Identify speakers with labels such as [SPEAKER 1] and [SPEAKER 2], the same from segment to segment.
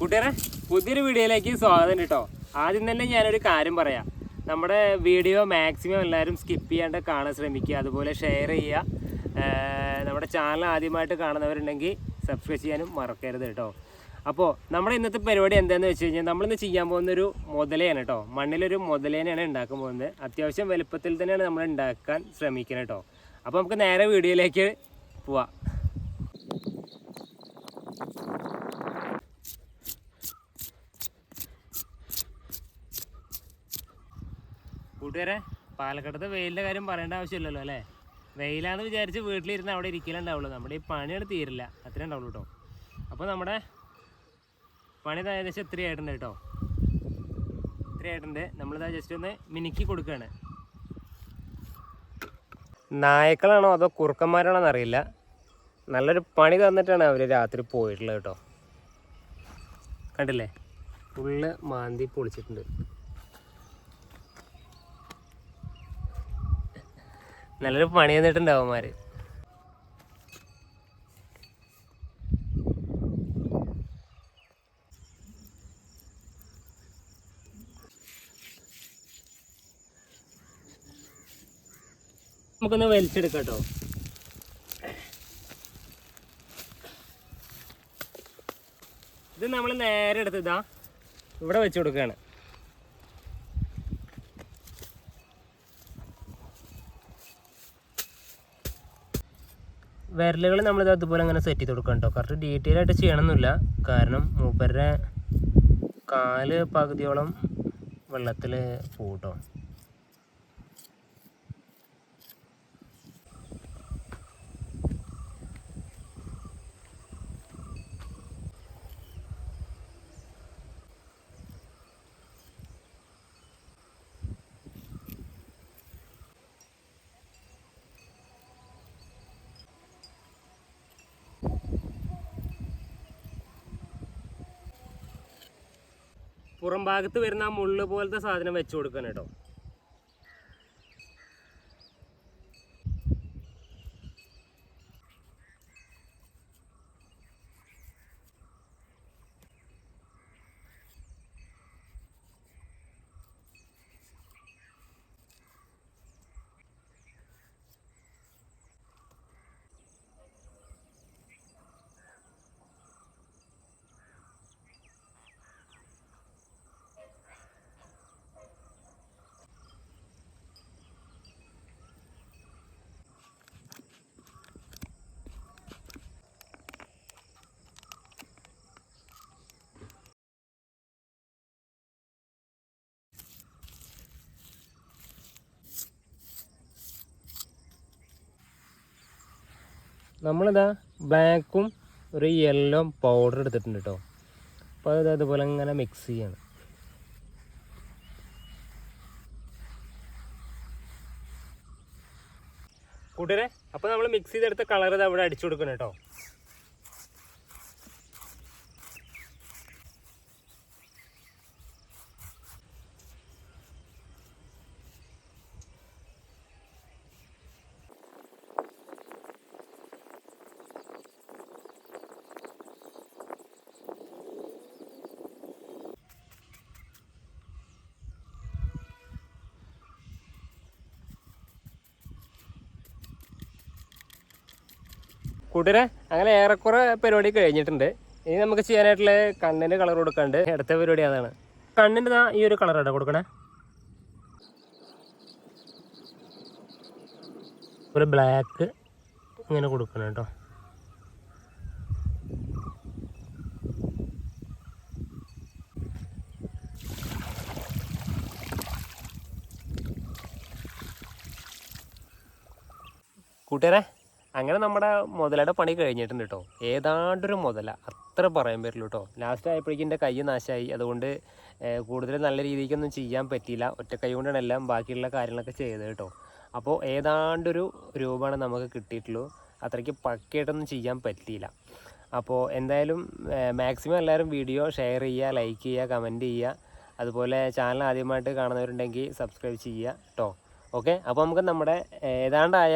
[SPEAKER 1] കൂട്ടുകാരെ പുതിയൊരു വീഡിയോയിലേക്ക് സ്വാഗതം കേട്ടോ. ആദ്യം തന്നെ ഞാനൊരു കാര്യം പറയാം. നമ്മുടെ വീഡിയോ മാക്സിമം എല്ലാവരും സ്കിപ്പ് ചെയ്യാണ്ട് കാണാൻ ശ്രമിക്കുക അതുപോലെ ഷെയർ ചെയ്യുക. നമ്മുടെ ചാനൽ ആദ്യമായിട്ട് കാണുന്നവരുണ്ടെങ്കിൽ സബ്സ്ക്രൈബ് ചെയ്യാനും മറക്കരുത് കേട്ടോ. അപ്പോൾ നമ്മുടെ ഇന്നത്തെ പരിപാടി എന്താണെന്ന് വെച്ച് കഴിഞ്ഞാൽ നമ്മളിന്ന് ചെയ്യാൻ പോകുന്നൊരു മുതലയാണ് കേട്ടോ. മണ്ണിലൊരു മുതലേനെയാണ് ഉണ്ടാക്കാൻ പോകുന്നത്. അത്യാവശ്യം വലുപ്പത്തിൽ തന്നെയാണ് നമ്മൾ ഉണ്ടാക്കാൻ ശ്രമിക്കുന്നത് കേട്ടോ. അപ്പോൾ നമുക്ക് നേരെ വീഡിയോയിലേക്ക് പോവാം. കൂട്ടുകാരെ പാലക്കാട്ടത്തെ വെയിലിന്റെ കാര്യം പറയേണ്ട ആവശ്യമില്ലല്ലോ അല്ലേ? വെയിലാന്ന് വിചാരിച്ച് വീട്ടിലിരുന്ന് അവിടെ ഇരിക്കലുണ്ടാവുള്ളൂ. നമ്മുടെ ഈ പണിയാണ് തീരില്ല. അത്രേ ഉണ്ടാവുള്ളൂ കേട്ടോ. അപ്പോൾ നമ്മുടെ പണി ഏകദേശം ഇത്രയും ആയിട്ടുണ്ട് കേട്ടോ. ഇത്ര ആയിട്ടുണ്ട്. നമ്മളിതാ ജസ്റ്റ് ഒന്ന് മിനുക്കി കൊടുക്കുകയാണ് നായ്ക്കളാണോ അതോ കുറുക്കന്മാരാണോ എന്നറിയില്ല. നല്ലൊരു പണി തന്നിട്ടാണ് അവർ രാത്രി പോയിട്ടുള്ളത് കേട്ടോ. കണ്ടില്ലേ? ഫുള്ള് മാന്തി പൊളിച്ചിട്ടുണ്ട്. നല്ലൊരു പണി തന്നിട്ടുണ്ട് അവന്മാര്. നമുക്കൊന്ന് വലിച്ചെടുക്കാം കേട്ടോ ഇത് നമ്മൾ നേരെ എടുത്ത് ഇതാ ഇവിടെ വെച്ച് കൊടുക്കുകയാണ്. വിരലുകൾ നമ്മളിത് അതുപോലെ അങ്ങനെ സെറ്റ് ചെയ്ത് കൊടുക്കണം കേട്ടോ കറക്റ്റ് ഡീറ്റെയിൽ ആയിട്ട് ചെയ്യണമെന്നില്ല കാരണം മൂപ്പരുടെ കാൽ പകുതിയോളം വെള്ളത്തിൽ പോട്ടോ പുറം ഭാഗത്ത് വരുന്ന ആ മുള്ള് പോലത്തെ സാധനം വെച്ച് കൊടുക്കണം കേട്ടോ നമ്മളിതാ ബ്ലാക്കും ഒരു യെല്ലോ പൗഡർ എടുത്തിട്ടുണ്ട് കേട്ടോ അപ്പോൾ അത് അതുപോലെ ഇങ്ങനെ മിക്സ് ചെയ്യാണ്. കൂട്ടരെ അപ്പോൾ നമ്മൾ മിക്സ് ചെയ്തെടുത്ത കളർ ഇത് അവിടെ അടിച്ചു കൊടുക്കണം കേട്ടോ കൂട്ടരെ അങ്ങനെ ഏറെക്കുറെ പരിപാടി കഴിഞ്ഞിട്ടുണ്ട്. ഇനി നമുക്ക് ചെയ്യാനായിട്ടുള്ള കണ്ണിന് കളർ കൊടുക്കാണ്ട് അടുത്ത പരിപാടി അതാണ്. കണ്ണിന്റെ ആ ഈ ഒരു കളറാണ് കൊടുക്കണേ. ഒരു ബ്ലാക്ക് ഇങ്ങനെ കൊടുക്കണം കേട്ടോ കൂട്ടുകാരെ അങ്ങനെ നമ്മുടെ മുതലയുടെ പണി കഴിഞ്ഞിട്ടുണ്ട് കേട്ടോ ഏതാണ്ടൊരു മുതല. അത്ര പറയാൻ പറ്റില്ല കേട്ടോ ലാസ്റ്റ് ആയപ്പോഴേക്കും എന്റെ കൈ നാശമായി അതുകൊണ്ട് കൂടുതൽ നല്ല രീതിക്കൊന്നും ചെയ്യാൻ പറ്റിയില്ല. ഒറ്റ കൈ കൊണ്ടാണ് എല്ലാം ബാക്കിയുള്ള കാര്യങ്ങളൊക്കെ ചെയ്തത് കേട്ടോ അപ്പോൾ ഏതാണ്ടൊരു രൂപമാണ് നമുക്ക് കിട്ടിയിട്ടുള്ളൂ. അത്രയ്ക്ക് പക്കയായിട്ടൊന്നും ചെയ്യാൻ പറ്റിയില്ല. അപ്പോൾ എന്തായാലും മാക്സിമം എല്ലാവരും വീഡിയോ ഷെയർ ചെയ്യുക ലൈക്ക് ചെയ്യുക കമന്റ് ചെയ്യുക. അതുപോലെ ചാനൽ ആദ്യമായിട്ട് കാണുന്നവരുണ്ടെങ്കിൽ സബ്സ്ക്രൈബ് ചെയ്യുക കേട്ടോ ഓക്കെ അപ്പോൾ നമുക്ക് നമ്മുടെ ഏതാണ്ടായ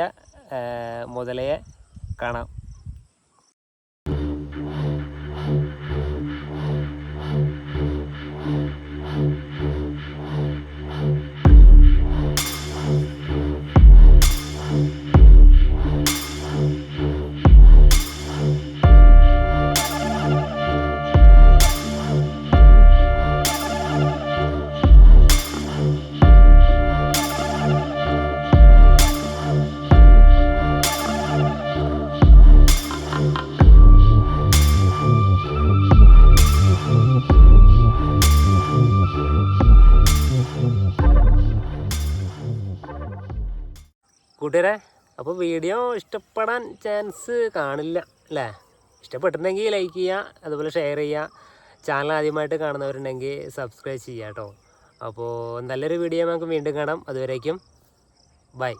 [SPEAKER 1] മുതലയെ കാണാം. കൂട്ടുകാരെ അപ്പോൾ വീഡിയോ ഇഷ്ടപ്പെടാൻ ചാൻസ് കാണില്ല അല്ലേ? ഇഷ്ടപ്പെട്ടിട്ടുണ്ടെങ്കിൽ ലൈക്ക് ചെയ്യുക അതുപോലെ ഷെയർ ചെയ്യുക. ചാനൽ ആദ്യമായിട്ട് കാണുന്നവരുണ്ടെങ്കിൽ സബ്സ്ക്രൈബ് ചെയ്യുക കേട്ടോ അപ്പോൾ നല്ലൊരു വീഡിയോ നമുക്ക് വീണ്ടും കാണാം. അതുവരേക്കും ബൈ